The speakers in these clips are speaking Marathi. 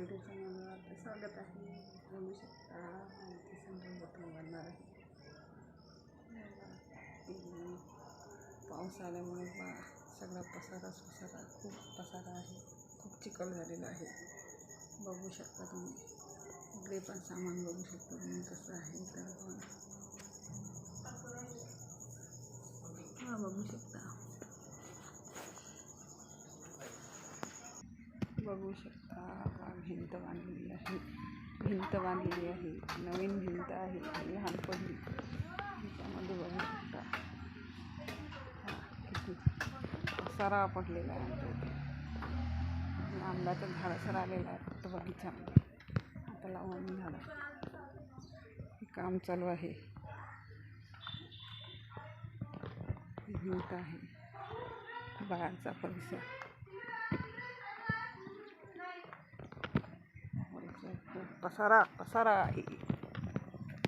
यूट्यूब चॅनलवर आपलं स्वागत आहे बघू शकता माहिती संदर्भातून बनणार आहे की पाऊस आल्यामुळे बा सगळा पसाराच पसारा खूप पसारा आहे खूप चिखल झालेला आहे बघू शकता तुम्ही इकडे पण सामान बघू शकता तुम्ही कसं आहे तर पण हा बघू शकता बघू शकता. भिंत बांधलेली आहे. भिंत बांधलेली आहे. नवीन भिंत आहे. लहानपणी लहान त्याच्यामध्ये बघू शकता. किती पडलेला आहे आमच्या इथे आणि आंब्याचं झाड आहे फक्त बगीच्यामध्ये. आता लावून झाडं हे काम चालू आहे. ही भिंत आहे. बाळांचा परिसर. पसारा पसारा. आहे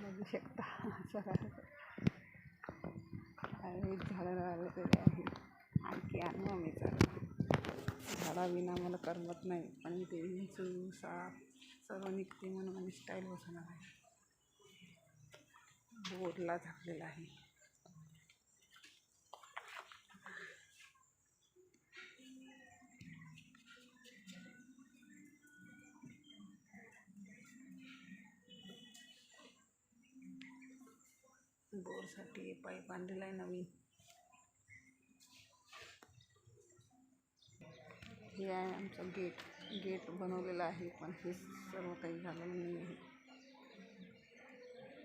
बघू शकता. पसारा. झाडं झाडं लावलेले आहे आणखी आणू आम्ही चालू झाडाविना मला करमत नाही. पण ते विंचू साप सर्व निघते म्हणून आम्ही स्टाईल बसणार आहे. बोरला झाकलेला आहे. बोरसाठी पाईप आणलेला आहे नवीन. हे आहे आमचं गेट. गेट बनवलेलं आहे पण हे सर्व काही झालेलं नाही आहे.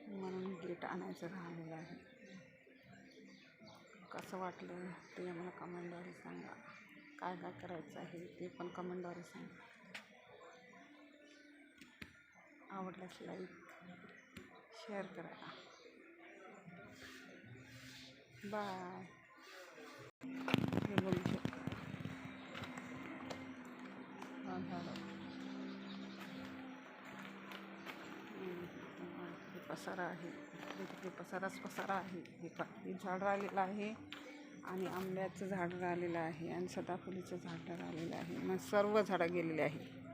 म्हणून गेट आणायचं राहिलेलं आहे. कसं वाटलं ते आम्हाला कमेंटद्वारे सांगा. काय काय करायचं आहे ते पण कमेंटद्वारे सांगा. आवडल्यास लाईक शेअर करा. बाय. हे बघू हे पसारा आहे. तिकडे पसाराच पसारा आहे. हे पा हे झाड राहिलेलं आहे आणि आंब्याचं झाड राहिलेलं आहे आणि सदाफुलीचं झाड राहिलेलं आहे. मग सर्व झाडं गेलेली आहे